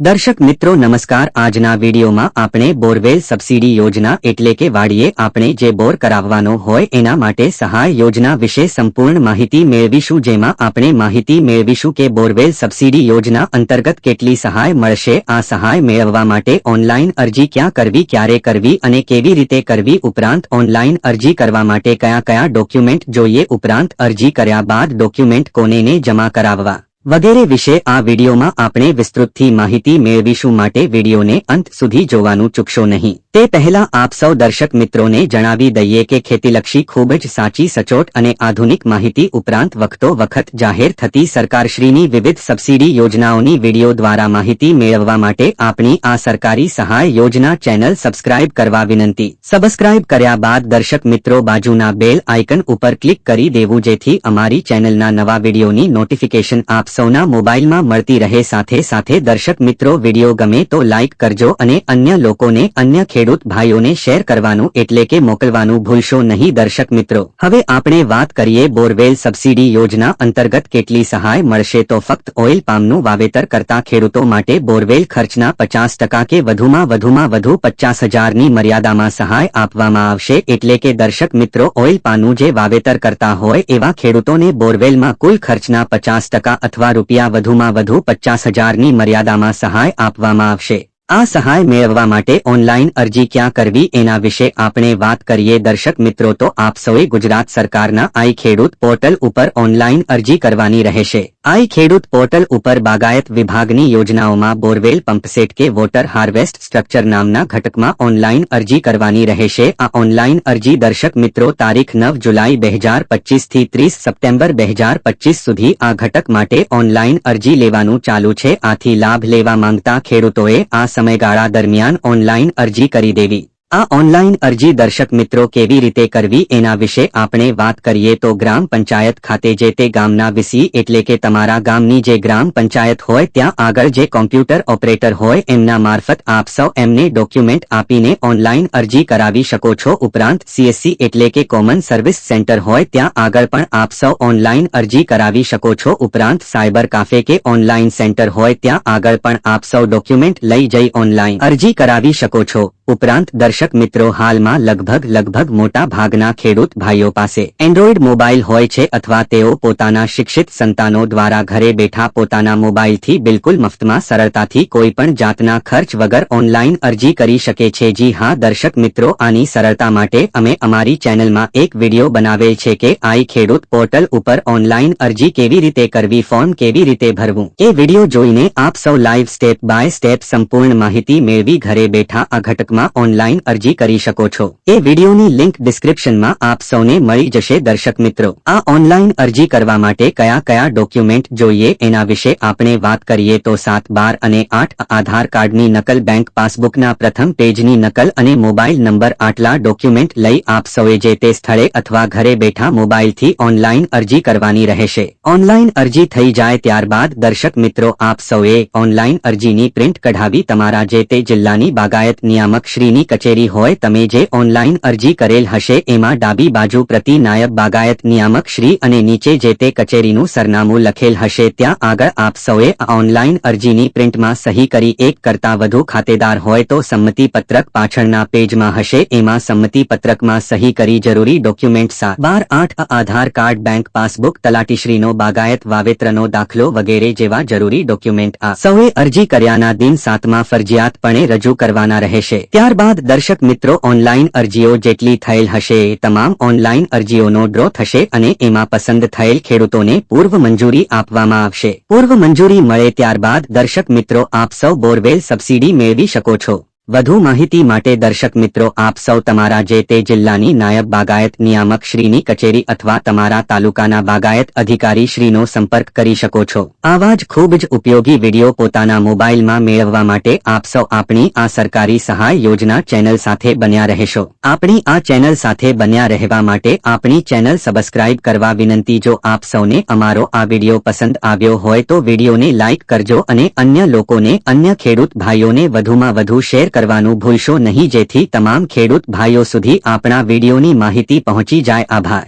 દર્શક મિત્રો, નમસ્કાર. આજના વિડીયોમાં આપણે બોરવેલ સબસિડી યોજના એટલે કે વાડીએ આપણે જે બોર કરાવવાનો હોય એના માટે સહાય યોજના વિશે સંપૂર્ણ માહિતી મેળવીશું, જેમાં આપણે માહિતી મેળવીશું કે બોરવેલ સબસિડી યોજના અંતર્ગત કેટલી સહાય મળશે, આ સહાય મેળવવા માટે ઓનલાઈન અરજી ક્યાં કરવી, ક્યારે કરવી અને કેવી રીતે કરવી, ઉપરાંત ઓનલાઈન અરજી કરવા માટે કયા કયા ડોક્યુમેન્ટ જોઈએ, ઉપરાંત અરજી કર્યા બાદ ડોક્યુમેન્ટ કોનેને જમા કરાવવા. વગેરે વિશે આ વિડીયોમાં આપણે વિસ્તૃતથી માહિતી મેળવીશું માટે વિડીયોને અંત સુધી જોવાનું ચૂકશો નહીં. તે પહેલા આપ સૌ દર્શક મિત્રોને જણાવી દઈએ કે ખેતીલક્ષી ખૂબ જ સાચી, સચોટ અને આધુનિક માહિતી ઉપરાંત વખતો વખત જાહેર થતી સરકારશ્રીની વિવિધ સબસિડી યોજનાઓની વીડિયો દ્વારા માહિતી મેળવવા માટે આપણી આ સરકારી સહાય યોજના ચેનલ સબસ્ક્રાઇબ કરવા વિનંતી. સબસ્ક્રાઇબ કર્યા બાદ દર્શક મિત્રો બાજુના બેલ આઇકન ઉપર ક્લિક કરી દેવું જેથી અમારી ચેનલના નવા વિડીયોની નોટિફિકેશન આપ સૌના મોબાઇલમાં મળતી રહે સાથે સાથે દર્શક મિત્રો વીડિયો ગમે તો લાઇક કરજો અને અન્ય લોકોને અન્ય ખેડૂત ભાઈઓને શેર કરવાનું એટલે કે મોકલવાનું ભૂલશો નહીં દર્શક મિત્રો. હવે આપણે વાત કરીએ બોરવેલ સબસિડી યોજના અંતર્ગત કેટલી સહાય મળશે તો ફક્ત ઓઇલ પામનું વાવેતર કરતા ખેડૂતો માટે બોરવેલ ખર્ચના પચાસ ટકા કે વધુમાં વધુમાં વધુ પચાસ હજારની મર્યાદામાં સહાય આપવામાં આવશે એટલે કે દર્શક મિત્રો ઓઇલ પામનું જે વાવેતર કરતા હોય એવા ખેડૂતોને બોરવેલમાં કુલ ખર્ચના પચાસ ટકા અથવા રૂપિયા વધુમાં વધુ પચાસ હજારની મર્યાદામાં સહાય આપવામાં આવશે. આ સહાય મેળવવા માટે ઓનલાઈન અરજી ક્યાં કરવી એના વિશે આપણે વાત કરીએ. દર્શક મિત્રો, તો આપ સૌએ ગુજરાત સરકારના આઈ ખેડૂત પોર્ટલ ઉપર ઓનલાઈન અરજી કરવાની રહેશે. આઈ ખેડૂત પોર્ટલ ઉપર બાગાયત વિભાગની યોજનાઓમાં બોરવેલ પંપસેટ કે વોટર હાર્વેસ્ટ સ્ટ્રક્ચર નામના ઘટકમાં ઓનલાઈન અરજી કરવાની રહેશે. આ ઓનલાઈન અરજી દર્શક મિત્રો, તારીખ નવ જુલાઈ બે હજાર પચીસથી ત્રીસ સપ્ટેમ્બર બે હજાર પચીસ સુધી આ ઘટક માટે ઓનલાઈન અરજી લેવાનું ચાલુ છે. આથી લાભ લેવા માંગતા ખેડૂતોએ આ સમયગાળા દરમિયાન ઓનલાઈન અરજી કરી દેવી. આ ઓનલાઈન અરજી દર્શક મિત્રો કેવી રીતે કરવી એના વિશે આપણે વાત કરીએ તો ગ્રામ પંચાયત ખાતે જે તે ગામના વિસી એટલે કે તમારા ગામની જે ગ્રામ પંચાયત હોય ત્યાં આગળ જે કોમ્પ્યુટર ઓપરેટર હોય એમના મારફત આપ સૌ એમને ડોક્યુમેન્ટ આપીને ઓનલાઈન અરજી કરાવી શકો છો. ઉપરાંત સીએસસી એટલે કે કોમન સર્વિસ સેન્ટર હોય ત્યાં આગળ પણ આપ સૌ ઓનલાઈન અરજી કરાવી શકો છો. ઉપરાંત સાયબર કાફે કે ઓનલાઈન સેન્ટર હોય ત્યાં આગળ પણ આપ સૌ ડોક્યુમેન્ટ લઈ જઈ ઓનલાઈન અરજી કરાવી શકો છો. ઉપરાંત દર્શક મિત્રો હાલમાં લગભગ લગભગ મોટા ભાગના ખેડૂત ભાઈઓ પાસે એન્ડ્રોઈડ મોબાઈલ હોય છે અથવા તેઓ પોતાના શિક્ષિત સંતાનો દ્વારા ઘરે બેઠા પોતાના મોબાઈલથી બિલકુલ મફતમાં સરળતાથી કોઈ પણ જાતના ખર્ચ વગર ઓનલાઈન અરજી કરી શકે છે. જી હા, દર્શક મિત્રો, આની સરળતા માટે અમે અમારી ચેનલમાં એક વીડિયો બનાવેલ છે કે આઈ ખેડૂત પોર્ટલ ઉપર ઓનલાઈન અરજી કેવી રીતે કરવી, ફોર્મ કેવી રીતે ભરવું. એ વીડિયો જોઈને આપ સૌ લાઈવ સ્ટેપ બાય સ્ટેપ સંપૂર્ણ માહિતી મેળવી ઘરે બેઠા આ ઘટકમાં માં ઓનલાઈન અરજી કરી શકો છો. એ વિડીયોની લિંક ડિસ્ક્રિપ્શનમાં આપ સૌને મળી જશે, દર્શક મિત્રો. આ ઓનલાઈન અરજી કરવા માટે કયા કયા ડોક્યુમેન્ટ જોઈએ એના વિશે આપણે વાત કરીએ તો સાત બાર અને આઠ, આધાર કાર્ડની નકલ બેંક પાસબુકના પ્રથમ પેજની નકલ અને મોબાઈલ નંબર આટલા ડોક્યુમેન્ટ લઈ આપ સૌએ જે તે સ્થળે અથવા ઘરે બેઠા મોબાઈલથી ઓનલાઈન અરજી કરવાની રહેશે. ઓનલાઈન અરજી થઈ જાય ત્યારબાદ દર્શક મિત્રો આપ સૌએ ઓનલાઈન અરજીની પ્રિન્ટ કઢાવી તમારા જે તે જિલ્લાની બાગાયત નિયામક શ્રીની કચેરી હોય તમે જે ઓનલાઈન અરજી કરેલ હશે એમાં ડાબી બાજુ પ્રતિ નાયબ બાગાયત નિયામક શ્રી અને નીચે જે તે કચેરીનું સરનામું લખેલ હશે ત્યાં આગળ આપ સૌએ ઓનલાઈન અરજીની પ્રિન્ટમાં સહી કરી એક કરતા વધુ ખાતેદાર હોય તો સંમતિ પત્રક પાછળના પેજમાં હશે એમાં સંમતિ પત્રકમાં સહી કરી જરૂરી ડોક્યુમેન્ટ સાત બાર આઠ આધાર કાર્ડ બેંક પાસબુક તલાટીશ્રીનો બાગાયત વાવેતરનો દાખલો વગેરે જેવા જરૂરી ડોક્યુમેન્ટ આ સૌએ અરજી કર્યાના દિન સાતમાં ફરજિયાતપણે રજૂ કરવાના રહેશે. ત્યારબાદ દર્શક મિત્રો ઓનલાઈન અરજીઓ જેટલી થયેલ હશે એ તમામ ઓનલાઈન અરજીઓનો ડ્રો થશે અને એમાં પસંદ થયેલ ખેડૂતોને પૂર્વ મંજૂરી આપવામાં આવશે. પૂર્વ મંજૂરી મળે ત્યારબાદ દર્શક મિત્રો આપ સૌ બોરવેલ સબસિડી મેળવી શકો છો. વધુ માહિતી માટે દર્શક મિત્રો, આપ સૌ તમારા જે તે જિલ્લાની નાયબ બાગાયત નિયામક શ્રીની કચેરી અથવા તમારા તાલુકાના બાગાયત અધિકારી શ્રીનો સંપર્ક કરી શકો છો. આવા જ ખૂબ જ ઉપયોગી વીડિયો પોતાના મોબાઈલમાં મેળવવા માટે આપ સૌ આપણી આ સરકારી સહાય યોજના ચેનલ સાથે બન્યા રહેશો. આપણી આ ચેનલ સાથે બન્યા રહેવા માટે આપણી ચેનલ સબસ્ક્રાઇબ કરવા વિનંતી, જો આપ સૌને અમારો આ વીડિયો પસંદ આવ્યો હોય તો વિડીયોને લાઇક કરજો અને અન્ય લોકોને, અન્ય ખેડૂત ભાઈઓને વધુમાં વધુ શેર કરવાનું ભૂલશો નહીં. જેથી તમામ ખેડૂત ભાઈઓ સુધી આપણા વિડીયોની માહિતી પહોંચી જાય. આભાર.